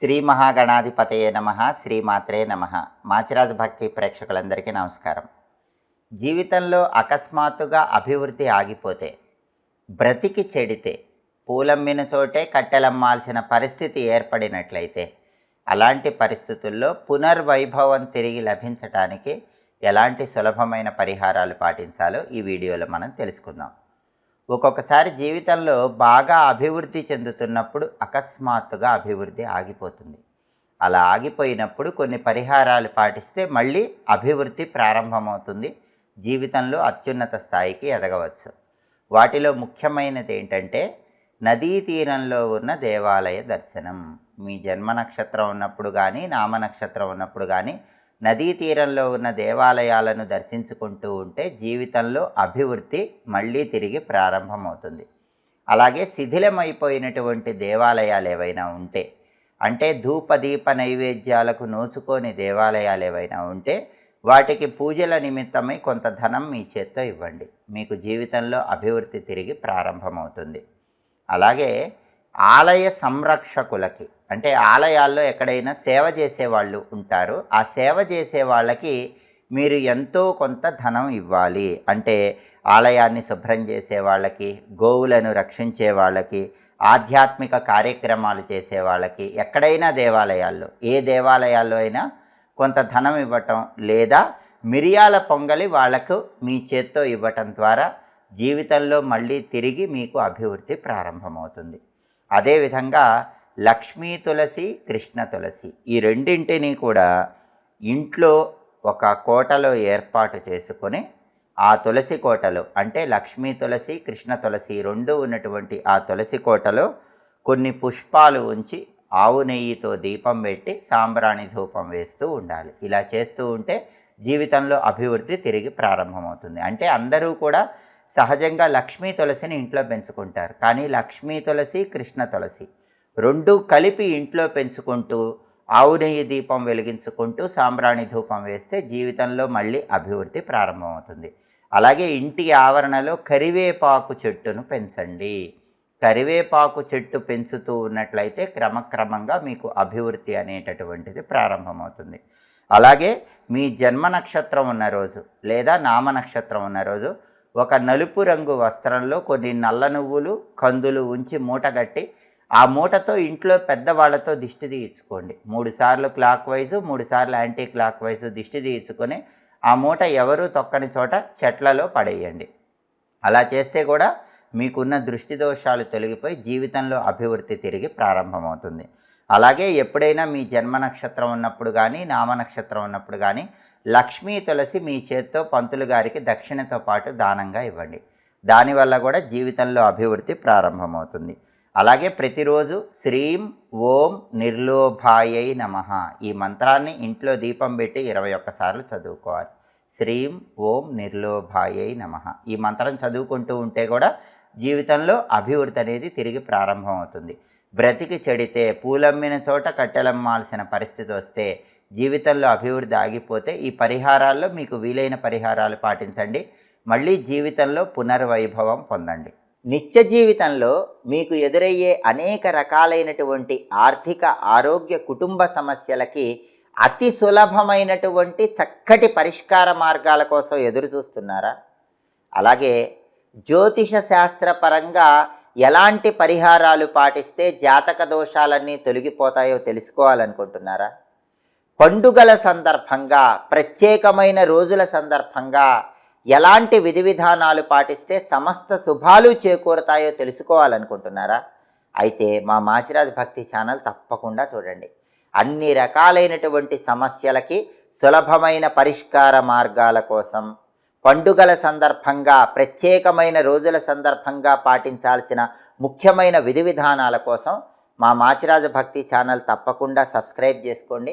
శ్రీ మహాగణాధిపతయే నమ శ్రీమాత్రే నమ. మాచిరాజు భక్తి ప్రేక్షకులందరికీ నమస్కారం. జీవితంలో అకస్మాత్తుగా అభివృద్ధి ఆగిపోతే బ్రతికి చెడితే పూలమ్మిన చోటే కట్టెలమ్మాల్సిన పరిస్థితి ఏర్పడినట్లయితే అలాంటి పరిస్థితుల్లో పునర్వైభవం తిరిగి లభించటానికి ఎలాంటి సులభమైన పరిహారాలు పాటించాలో ఈ వీడియోలో మనం తెలుసుకుందాం. ఒక్కొక్కసారి జీవితంలో బాగా అభివృద్ధి చెందుతున్నప్పుడు అకస్మాత్తుగా అభివృద్ధి ఆగిపోతుంది. అలా ఆగిపోయినప్పుడు కొన్ని పరిహారాలు పాటిస్తే మళ్ళీ అభివృద్ధి ప్రారంభమవుతుంది. జీవితంలో అత్యున్నత స్థాయికి ఎదగవచ్చు. వాటిలో ముఖ్యమైనది ఏంటంటే నదీ తీరంలో ఉన్న దేవాలయ దర్శనం. మీ జన్మ నక్షత్రం ఉన్నప్పుడు కానీ నామ నక్షత్రం ఉన్నప్పుడు కానీ నదీ తీరంలో ఉన్న దేవాలయాలను దర్శించుకుంటూ ఉంటే జీవితంలో అభివృద్ధి మళ్ళీ తిరిగి ప్రారంభమవుతుంది. అలాగే శిథిలమైపోయినటువంటి దేవాలయాలు ఏవైనా ఉంటే అంటే ధూప దీప నైవేద్యాలకు నోచుకోని దేవాలయాలు ఏవైనా ఉంటే వాటికి పూజల నిమిత్తమై కొంత ధనం మీ చేత్తో ఇవ్వండి. మీకు జీవితంలో అభివృద్ధి తిరిగి ప్రారంభమవుతుంది. అలాగే ఆలయ సంరక్షకులకి అంటే ఆలయాల్లో ఎక్కడైనా సేవ చేసే వాళ్ళు ఉంటారు. ఆ సేవ చేసే వాళ్ళకి మీరు ఎంతో కొంత ధనం ఇవ్వాలి. అంటే ఆలయాన్ని శుభ్రం చేసే వాళ్ళకి గోవులను రక్షించే వాళ్ళకి ఆధ్యాత్మిక కార్యక్రమాలు చేసే వాళ్ళకి ఎక్కడైనా దేవాలయాల్లో ఏ దేవాలయాల్లో అయినా కొంత ధనం ఇవ్వటం లేదా మిరియాల పొంగలి వాళ్ళకు మీ చేత్తో ఇవ్వటం ద్వారా జీవితంలో మళ్ళీ తిరిగి మీకు అభివృద్ధి ప్రారంభమవుతుంది. అదేవిధంగా లక్ష్మీ తులసి కృష్ణ తులసి ఈ రెండింటినీ కూడా ఇంట్లో ఒక కోటలో ఏర్పాటు చేసుకొని ఆ తులసి కోటలో అంటే లక్ష్మీ తులసి కృష్ణ తులసి రెండు ఉన్నటువంటి ఆ తులసి కోటలో కొన్ని పుష్పాలు ఉంచి ఆవు నెయ్యితో దీపం పెట్టి సాంబ్రాణి ధూపం వేస్తూ ఉండాలి. ఇలా చేస్తూ ఉంటే జీవితంలో అభివృద్ధి తిరిగి ప్రారంభమవుతుంది. అంటే అందరూ కూడా సహజంగా లక్ష్మీ తులసిని ఇంట్లో పెంచుకుంటారు. కానీ లక్ష్మీ తులసి కృష్ణ తులసి రెండు కలిపి ఇంట్లో పెంచుకుంటూ ఆవు నెయ్యి దీపం వెలిగించుకుంటూ సాంబ్రాణి ధూపం వేస్తే జీవితంలో మళ్ళీ అభివృద్ధి ప్రారంభమవుతుంది. అలాగే ఇంటి ఆవరణలో కరివేపాకు చెట్టును పెంచండి. కరివేపాకు చెట్టు పెంచుతూ ఉన్నట్లయితే క్రమక్రమంగా మీకు అభివృద్ధి అనేటటువంటిది ప్రారంభమవుతుంది. అలాగే మీ జన్మ నక్షత్రం ఉన్న రోజు లేదా నామ నక్షత్రం ఉన్న రోజు ఒక నలుపు రంగు వస్త్రంలో కొన్ని నల్ల నువ్వులు కందులు ఉంచి మూటగట్టి ఆ మూటతో ఇంట్లో పెద్దవాళ్ళతో దిష్టి తీయించుకోండి. మూడుసార్లు క్లాక్ వైజు మూడు సార్లు యాంటీ క్లాక్ వైజు దిష్టి తీయించుకొని ఆ మూట ఎవరు తొక్కని చోట చెట్లలో పడేయండి. అలా చేస్తే కూడా మీకున్న దృష్టి దోషాలు తొలగిపోయి జీవితంలో అభివృద్ధి తిరిగి ప్రారంభమవుతుంది. అలాగే ఎప్పుడైనా మీ జన్మ నక్షత్రం ఉన్నప్పుడు కానీ నామ నక్షత్రం ఉన్నప్పుడు కానీ లక్ష్మీ తులసి మీ చేత్తో పంతులు గారికి దక్షిణతో పాటు దానంగా ఇవ్వండి. దానివల్ల కూడా జీవితంలో అభివృద్ధి ప్రారంభమవుతుంది. అలాగే ప్రతిరోజు శ్రీం ఓం నిర్లోభాయై నమ. ఈ మంత్రాన్ని ఇంట్లో దీపం పెట్టి ఇరవై ఒక్కసార్లు చదువుకోవాలి. శ్రీం ఓం నిర్లోభాయై నమ. ఈ మంత్రం చదువుకుంటూ ఉంటే కూడా జీవితంలో అభివృద్ధి అనేది తిరిగి ప్రారంభమవుతుంది. బ్రతికి చెడితే పూలమ్మిన చోట కట్టెలమ్మాల్సిన పరిస్థితి వస్తే జీవితంలో అభివృద్ధి ఆగిపోతే ఈ పరిహారాల్లో మీకు వీలైన పరిహారాలు పాటించండి. మళ్ళీ జీవితంలో పునర్వైభవం పొందండి. నిత్య జీవితంలో మీకు ఎదురయ్యే అనేక రకాలైనటువంటి ఆర్థిక ఆరోగ్య కుటుంబ సమస్యలకి అతి సులభమైనటువంటి చక్కటి పరిష్కార మార్గాల కోసం ఎదురు చూస్తున్నారా? అలాగే జ్యోతిష శాస్త్రపరంగా ఎలాంటి పరిహారాలు పాటిస్తే జాతక దోషాలన్నీ తొలగిపోతాయో తెలుసుకోవాలనుకుంటున్నారా? పండుగల సందర్భంగా ప్రత్యేకమైన రోజుల సందర్భంగా ఎలాంటి విధి విధానాలు పాటిస్తే సమస్త శుభాలు చేకూరతాయో తెలుసుకోవాలనుకుంటున్నారా? అయితే మా మాచిరాజ్ భక్తి ఛానల్ తప్పకుండా చూడండి. అన్ని రకాలైనటువంటి సమస్యలకి సులభమైన పరిష్కార మార్గాల కోసం పండుగల సందర్భంగా ప్రత్యేకమైన రోజుల సందర్భంగా పాటించాల్సిన ముఖ్యమైన విధి విధానాల కోసం మా మాచిరాజ భక్తి ఛానల్ తప్పకుండా సబ్స్క్రైబ్ చేసుకోండి.